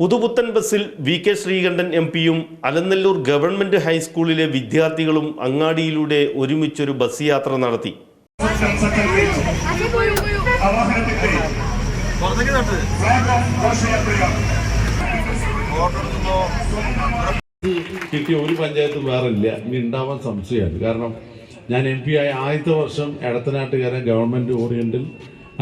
പുതുപുത്തൻ ബസ്സിൽ V K Sreekandan M പിയും അലനല്ലൂർ ഗവൺമെന്റ് ഹൈസ്കൂളിലെ വിദ്യാർത്ഥികളും അങ്ങാടിയിലൂടെ ഒരുമിച്ചൊരു ബസ് യാത്ര നടത്തി. കിട്ടിയ ഒരു പഞ്ചായത്തും വേറെ ഇല്ല. ഇനി ഉണ്ടാവാൻ സംശയമാണ്. കാരണം ഞാൻ എം പി ആയ ആദ്യത്തെ വർഷം എടത്തനാട്ടുകാരൻ ഗവൺമെന്റ് ഓറിയന്റൽ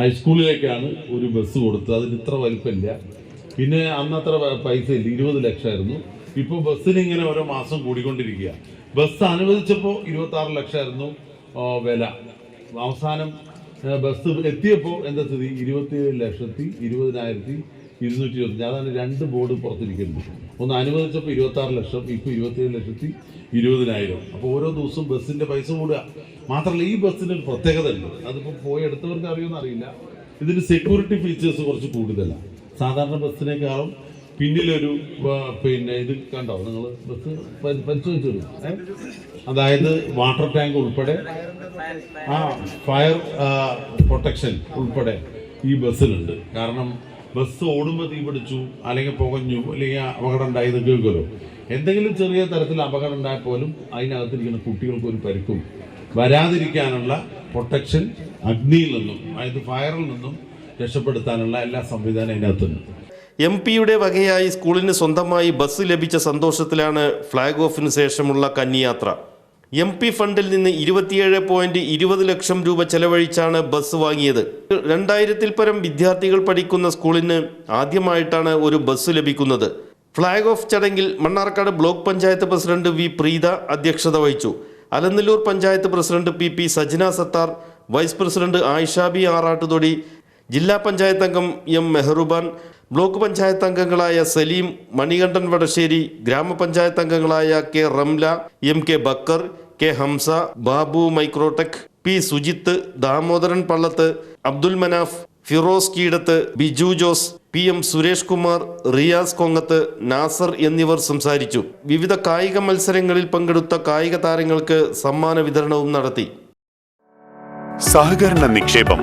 ഹൈസ്കൂളിലേക്കാണ് ഒരു ബസ് കൊടുത്തത്. അതിന് ഇത്ര വലിപ്പമില്ല. പിന്നെ അന്നത്ര പൈസ ഇല്ല. ഇരുപത് ലക്ഷമായിരുന്നു. ഇപ്പോൾ ബസ്സിന് ഇങ്ങനെ ഓരോ മാസം കൂടിക്കൊണ്ടിരിക്കുക. ബസ് അനുവദിച്ചപ്പോൾ ഇരുപത്തി ആറ് ലക്ഷമായിരുന്നു വില. അവസാനം ബസ് എത്തിയപ്പോൾ എന്താ സ്ഥിതി? ഇരുപത്തിയേഴ് ലക്ഷത്തി ഇരുപതിനായിരത്തി ഇരുന്നൂറ്റി ഇരുപത്തി അതാണ് രണ്ട് ബോർഡ് പുറത്തിരിക്കുന്നത്. ഒന്ന് അനുവദിച്ചപ്പോൾ ഇരുപത്തി ആറ് ലക്ഷം ഇപ്പോൾ ഇരുപത്തിയേഴ് ലക്ഷത്തി ഇരുപതിനായിരം. അപ്പോൾ ഓരോ ദിവസവും ബസ്സിന്റെ പൈസ കൂടുക. മാത്രമല്ല ഈ ബസ്സിന് ഒരു പ്രത്യേകത ഉണ്ട് അതിപ്പോൾ പോയി എടുത്തവർക്ക് അറിയുമെന്ന് അറിയില്ല. ഇതിന് സെക്യൂരിറ്റി ഫീച്ചേഴ്സ് കുറച്ച് കൂടുതലാണ് സാധാരണ ബസ്സിനേക്കാളും പിന്നിലൊരു പിന്നെ ഇത് കണ്ടോ? നിങ്ങൾ ബസ് പരിശോധിച്ചു അതായത് വാട്ടർ ടാങ്ക് ഉൾപ്പെടെ ആ ഫയർ പ്രൊട്ടക്ഷൻ ഉൾപ്പെടെ ഈ ബസ്സിലുണ്ട് കാരണം ബസ് ഓടുമ്പോൾ തീ പിടിച്ചു അല്ലെങ്കിൽ പുകഞ്ഞു അല്ലെങ്കിൽ അപകടം ഉണ്ടായി കേൾക്കുമല്ലോ. എന്തെങ്കിലും ചെറിയ തരത്തിൽ അപകടം ഉണ്ടായാൽ പോലും അതിനകത്തിരിക്കുന്ന കുട്ടികൾക്ക് ഒരു പരിക്കും വരാതിരിക്കാനുള്ള പ്രൊട്ടക്ഷൻ അഗ്നിയിൽ നിന്നും അതായത് ഫയറിൽ നിന്നും രക്ഷപ്പെടുത്താനുള്ള എല്ലാ സംവിധാനം അതിനകത്തുണ്ട് എം പിയുടെ വകയായി സ്കൂളിന് സ്വന്തമായി ബസ് ലഭിച്ച സന്തോഷത്തിലാണ് ഫ്ലാഗ് ഓഫിന് ശേഷമുള്ള കന്നിയാത്ര. എം പി ഫണ്ടിൽ നിന്ന് ഇരുപത്തിയേഴ് പോയിന്റ് ഇരുപത് ലക്ഷം രൂപ ചെലവഴിച്ചാണ് ബസ് വാങ്ങിയത്. രണ്ടായിരത്തിൽ പരം വിദ്യാർത്ഥികൾ പഠിക്കുന്ന സ്കൂളിന് ആദ്യമായിട്ടാണ് ഒരു ബസ് ലഭിക്കുന്നത്. ഫ്ളാഗ് ഓഫ് ചടങ്ങിൽ Mannarkkad block panchayat president V Preetha അധ്യക്ഷത വഹിച്ചു. Alanallur panchayat president P P Sajna Sathar vice president Ayishabi Arattuthodi ജില്ലാ പഞ്ചായത്ത് അംഗം എം മെഹറുബാൻ ബ്ലോക്ക് പഞ്ചായത്ത് അംഗങ്ങളായ സലീം മണികണ്ഠൻ വടശ്ശേരി ഗ്രാമപഞ്ചായത്ത് അംഗങ്ങളായ K Ramla M K Bakkar K Hamsa Babu Microtech P Sujith Damodaran Pallath Abdul Manaf Firoz Keedath Biju Jose P M Suresh Kumar Riyas Kongath Nasar എന്നിവർ സംസാരിച്ചു. വിവിധ കായിക മത്സരങ്ങളിൽ പങ്കെടുത്ത കായിക താരങ്ങൾക്ക് സമ്മാന വിതരണവും നടത്തി. സഹകരണ നിക്ഷേപം.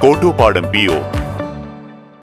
Kottoppadam P O